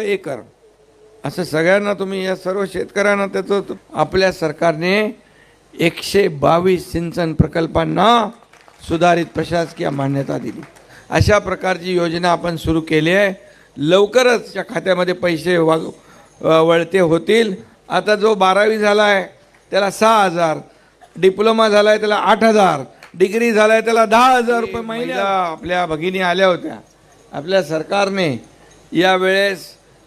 Acre असं सगळ्यांना तुम्ही या सर्व शेतकऱ्यांना त्याचं आपल्या सरकारने एकशे बावीस सिंचन प्रकल्पांना सुधारित प्रशासकीय मान्यता दिली. अशा प्रकारची योजना आपण सुरू केली आहे. लवकरच त्या खात्यामध्ये पैसे वा अ, वळते होतील. आता जो बारावी झाला आहे त्याला सहा हजार. डिप्लोमा झाला आहे त्याला आठ हजार. डिग्री झाला आहे त्याला दहा हजार रुपये महिना आपल्या भगिनी आल्या होत्या. आपल्या सरकारने यावेळेस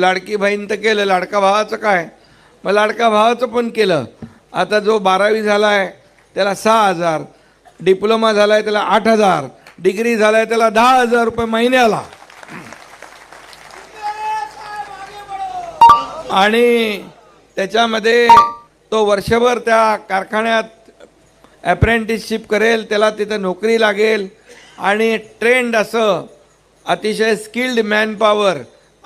लाडकी बहीण तर केलं लाडका भावाचं काय? मग लाडका भावाचं पण केलं. आता जो बारावी झाला आहे त्याला सहा हजार. डिप्लोमा झाला आहे त्याला आठ हजार. डिग्री झाला आहे त्याला दहा हजार रुपये महिन्याला. आणि त्याच्यामध्ये तो वर्षभर त्या कारखान्यात ॲप्रेंटिसशिप करेल त्याला तिथं नोकरी लागेल. आणि ट्रेंड असं अतिशय स्किल्ड मॅनपॉवर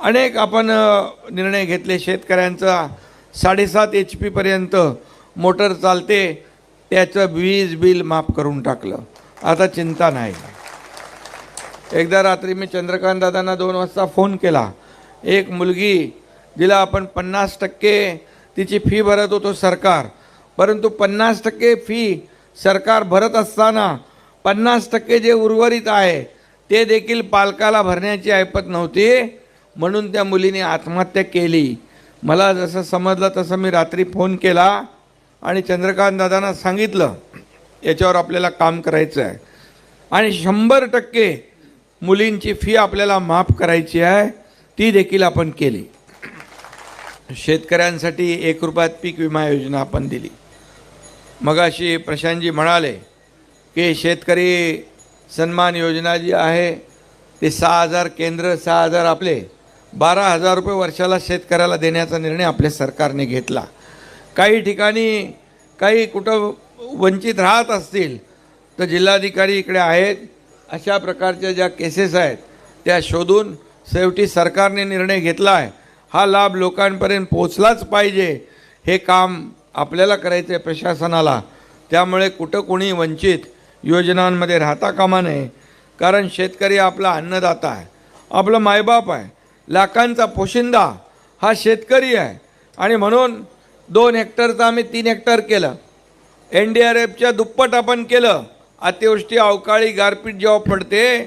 अनेक आपण निर्णय घेतले. शेतकऱ्यांचा साडेसात एच पीपर्यंत मोटर चालते. त्याचं वीज बिल माफ करून टाकलं. आता चिंता नाही. एकदा रात्री मी चंद्रकांत दादांना दोन वाजता फोन केला. एक मुलगी जिला आपण पन्नास टक्के तिची फी भरत होतो सरकार. परंतु पन्नास टक्के फी सरकार भरत असताना पन्नास टक्के जे उर्वरित आहे ते देखील पालकाला भरण्याची ऐपत नव्हती. म्हणून त्या मुलीने आत्महत्या केली. मला जसं समजलं तसं मी रात्री फोन केला आणि चंद्रकांत दादांना सांगितलं याच्यावर आपल्याला काम करायचं आहे. आणि शंभर टक्के मुलींची फी आपल्याला माफ करायची आहे ती देखील आपण केली. शेतकऱ्यांसाठी एक रुपयात पीक विमा योजना आपण दिली. मगाशी प्रशांतजी म्हणाले की शेतकरी सन्मान योजना जी आहे ते सहा हजार केंद्र सहा हजार आपले. बारा हजार रुपये वर्षाला शेतकऱ्याला देण्याचा निर्णय आपल्या सरकारने घेतला. काही ठिकाणी काही कुठं वंचित राहत असतील तर जिल्हाधिकारी इकडे आहेत. अशा प्रकारच्या ज्या केसेस आहेत त्या शोधून शेवटी सरकारने निर्णय घेतला आहे. हा लाभ लोकांपर्यंत पोचलाच पाहिजे हे काम आपल्याला करायचं आहे प्रशासनाला. त्यामुळे कुठं कोणी वंचित योजनांमध्ये राहता कामा नये कारण शेतकरी आपला अन्नदाता आहे आपलं मायबाप आहे. लाखांचा पोशिंदा हा शेतकरी आहे. आणि म्हणून दोन हेक्टरचं आम्ही तीन हेक्टर केलं. एन डी आर एफच्या दुप्पट आपण केलं. अतिवृष्टी अवकाळी गारपीट जेव्हा पडते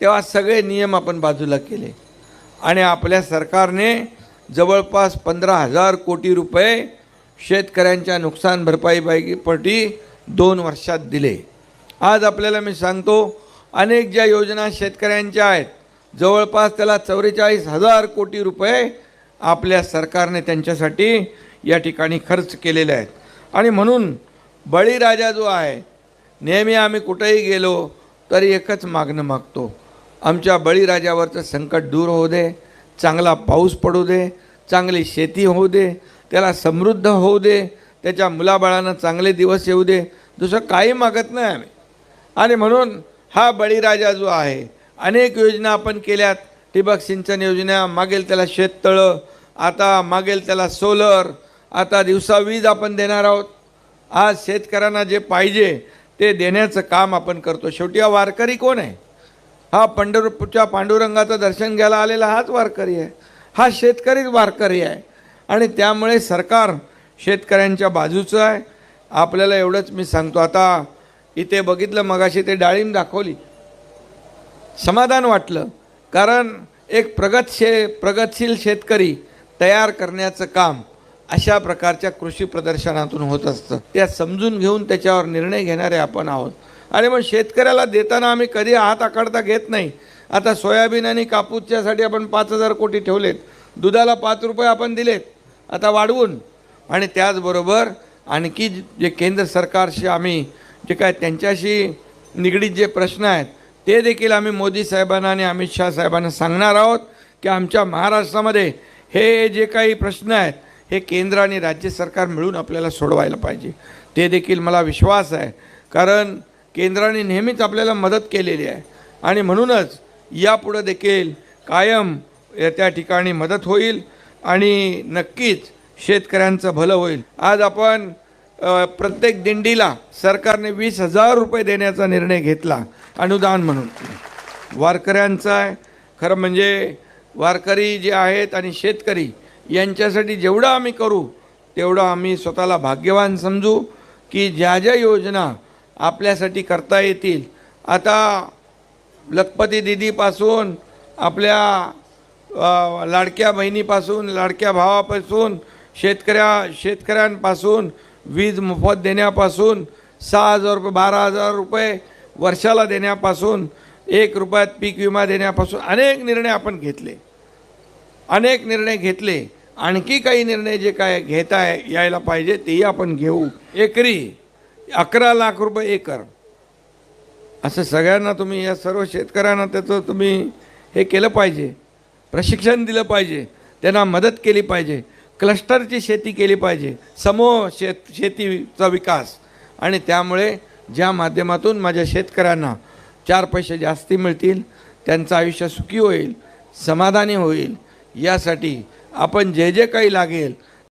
तेव्हा सगळे नियम आपण बाजूला केले. आणि आपल्या सरकारने जवळपास पंधरा हजार कोटी रुपये शेतकऱ्यांच्या नुकसान भरपाईपैकी दोन वर्षात दिले. आज आपल्याला मी सांगतो अनेक ज्या योजना शेतकऱ्यांच्या आहेत जवळपास त्याला चौवेचाळीस हजार कोटी रुपये आपल्या सरकारने त्यांच्यासाठी या ठिकाणी खर्च केलेले आहेत. आणि म्हणून बळीराजा जो आहे नेहमी आम्ही कुठेही गेलो तरी एकच मागणं मागतो. आमच्या बळीराजावरचं संकट दूर होऊ दे चांगला पाऊस पडू दे चांगली शेती होऊ दे त्याला समृद्ध होऊ दे त्याच्या मुलाबाळांना चांगले दिवस येऊ दे दुसरं काही मागत नाही आम्ही. आणि म्हणून हा बळीराजा जो आहे अनेक योजना आपण केल्यात. ठिबक सिंचन योजना मागेल त्याला शेततळं आता मागेल त्याला सोलर आता दिवसा वीज आपण देणार आहोत. आज शेतकऱ्यांना जे पाहिजे ते देण्याचं काम आपण करतो. शेवटी हा वारकरी कोण आहे? हा पंढरपूरच्या पांडुरंगाचं दर्शन घ्यायला आलेला हाच वारकरी आहे. हा शेतकरीच वारकरी आहे. आणि त्यामुळे सरकार शेतकऱ्यांच्या बाजूचं आहे. आपल्याला एवढंच मी सांगतो. आता इथे बघितलं मगाशी ते डाळिंब दाखवली. समाधान वाटलं. कारण एक प्रगत शे प्रगतशील शेतकरी तयार करण्याचं काम अशा प्रकारच्या कृषी प्रदर्शनातून होत असतं. त्या समजून घेऊन त्याच्यावर निर्णय घेणारे आपण आहोत. आणि मग शेतकऱ्याला देताना आम्ही कधी हात आकडता घेत नाही. आता सोयाबीन आणि कापूसच्यासाठी आपण पाच हजार कोटी ठेवलेत. दुधाला पाच रुपये आपण दिलेत. आता वाढवून. आणि त्याचबरोबर आणखी जे केंद्र सरकारशी आम्ही जे काय त्यांच्याशी निगडीत जे प्रश्न आहेत ते देखील आम्ही मोदी साहेबांना आणि अमित शहा साहेबांना सांगणार आहोत की आमच्या महाराष्ट्रामध्ये हे जे काही प्रश्न आहेत हे केंद्र आणि राज्य सरकार मिळून आपल्याला सोडवायला पाहिजे. ते देखील मला विश्वास आहे. कारण केंद्राने नेहमीच आपल्याला मदत केलेली आहे. आणि म्हणूनच यापुढं देखील कायम या त्या ठिकाणी मदत होईल आणि नक्कीच शेतकऱ्यांचं भलं होईल. आज आपण प्रत्येक दिंडीला सरकारने वीस हजार रुपये देण्याचा निर्णय घेतला. अनुदान म्हणून. वारकऱ्यांचा आहे. खरं म्हणजे वारकरी जे आहेत आणि शेतकरी यांच्यासाठी जेवढं आम्ही करू तेवढं आम्ही स्वतःला भाग्यवान समजू की ज्या ज्या योजना आपल्यासाठी करता येतील. आता लखपती दिदीपासून आपल्या लाडक्या बहिणीपासून लाडक्या भावापासून शेतकऱ्या शेतकऱ्यांपासून वीज मोफत देण्यापासून सहा हजार रुपये बारा हजार रुपये वर्षाला देण्यापासून एक रुपयात पीक विमा देण्यापासून अनेक निर्णय आपण घेतले. अनेक निर्णय घेतले. आणखी काही निर्णय जे काय घेता यायला पाहिजे तेही आपण घेऊ. एकरी अकरा लाख रुपये एकर. असं सगळ्यांना तुम्ही या सर्व शेतकऱ्यांना त्याचं तुम्ही हे केलं पाहिजे. प्रशिक्षण दिलं पाहिजे. त्यांना मदत केली पाहिजे. क्लस्टरची शेती केली पाहिजे. समूह शेत शेतीचा विकास. आणि त्यामुळे ज्या माध्यमातून माझ्या शेतकऱ्यांना चार पैसे जास्ती मिळतील त्यांचं आयुष्य सुखी होईल समाधानी होईल यासाठी आपण जे जे काही लागेल